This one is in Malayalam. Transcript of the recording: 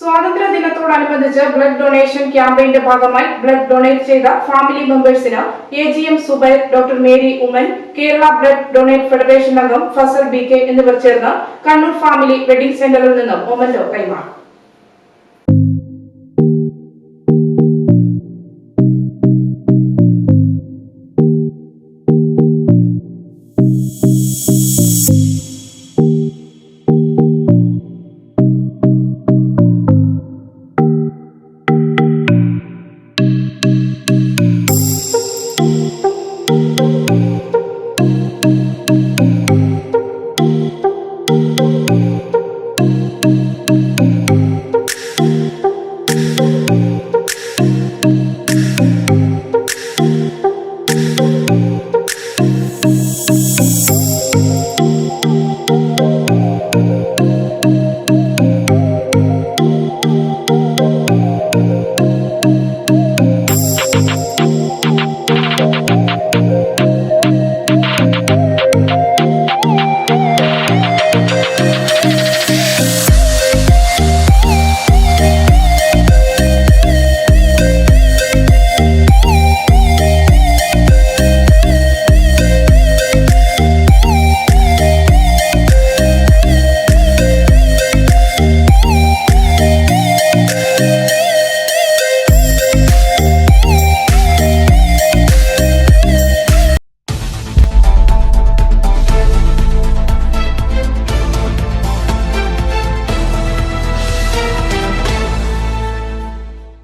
സ്വാതന്ത്ര്യ ദിനത്തോടനുബന്ധിച്ച് ബ്ലഡ് ഡൊണേഷൻ ക്യാമ്പയിന്റെ ഭാഗമായി ബ്ലഡ് ഡൊണേറ്റ് ചെയ്ത family മെമ്പേഴ്സിന് A G M Subair doctor Mary Oommen Kerala blood donate federation അംഗം ഫസൽ ബി കെ എന്നിവർ ചേർന്ന് കണ്ണൂർ ഫാമിലി വെഡിംഗ് സെന്ററിൽ നിന്നും ഒമന്റോ കൈമാറി.